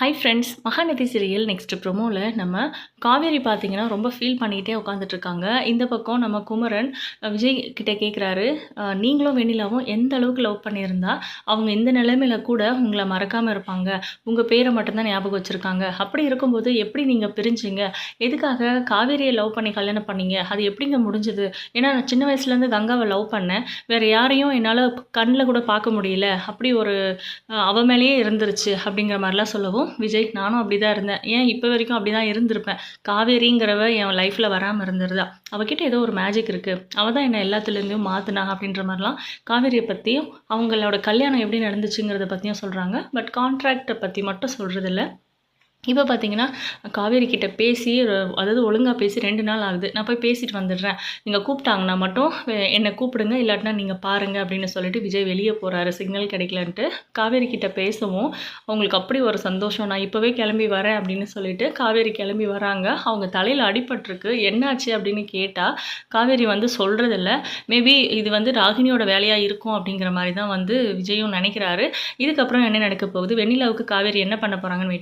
Hi friends Mahanadhi serial next ப்ரொமோவில் நம்ம காவேரி பார்த்தீங்கன்னா ரொம்ப ஃபீல் பண்ணிகிட்டே உட்காந்துட்ருக்காங்க இந்த பக்கம் நம்ம குமரன் விஜய் கிட்டே கேட்குறாரு நீங்களும் வெண்ணிலாவும் எந்த அளவுக்கு லவ் பண்ணியிருந்தா அவங்க இந்த நிலைமையில கூட உங்களை மறக்காமல் இருப்பாங்க. உங்கள் பேரை மட்டும்தான் ஞாபகம் வச்சுருக்காங்க. அப்படி இருக்கும்போது எப்படி நீங்கள் பிரிஞ்சிங்க? எதுக்காக காவேரியை லவ் பண்ணி கல்யாணம் பண்ணீங்க? அது எப்படிங்க முடிஞ்சது? ஏன்னா நான் சின்ன வயசுலேருந்து கங்காவை லவ் பண்ணேன். வேறு யாரையும் என்னால் கண்ணில் கூட பார்க்க முடியல. அப்படி ஒரு அவ மேலேயே இருந்துருச்சு அப்படிங்கிற மாதிரிலாம் சொல்லவும் விஜய் நானும் அப்படி தான் இருந்தேன். ஏன் இப்போ வரைக்கும் அப்படி தான் இருந்திருப்பேன்? காவேரிங்கிறவ என் லைஃப்பில் வராமல் இருந்துருதா அவகிட்ட ஏதோ ஒரு மேஜிக் இருக்குது அவள் தான் என்னை எல்லாத்துலேருந்தும் மாற்றினா அப்படின்ற மாதிரிலாம் காவேரியை பற்றியும் அவங்களோட கல்யாணம் எப்படி நடந்துச்சுங்கிறத பற்றியும் சொல்கிறாங்க பட் கான்ட்ராக்டை பற்றி மட்டும் சொல்கிறதில்ல இப்போ பார்த்தீங்கன்னா காவேரி கிட்டே பேசி அதாவது ஒழுங்காக பேசி ரெண்டு நாள் ஆகுது. நான் போய் பேசிட்டு வந்துடுறேன். நீங்கள் கூப்பிட்டாங்கன்னா மட்டும் வே- என்னை கூப்பிடுங்க. இல்லாட்டினா நீங்கள் பாருங்க அப்படின்னு சொல்லிட்டு விஜய் வெளியே போகிறாரு சிக்னல் கிடைக்கலன்ட்டு காவேரி கிட்டே பேசவும். அவங்களுக்கு அப்படி ஒரு சந்தோஷம். நான் இப்போவே கிளம்பி வரேன் அப்படின்னு சொல்லிட்டு காவேரி கிளம்பி வராங்க. அவங்க தலையில் அடிபட்டிருக்கு. என்னாச்சு அப்படின்னு கேட்டால் காவேரி வந்து சொல்கிறதில்ல மேபி இது வந்து ராகினியோட வேலையாக இருக்கும் அப்படிங்கிற மாதிரி தான் வந்து விஜயும் நினைக்கிறாரு. இதுக்கப்புறம் என்ன நடக்க போகுது? வெண்ணிலாவுக்கு காவேரி என்ன பண்ண போகிறாங்கன்னு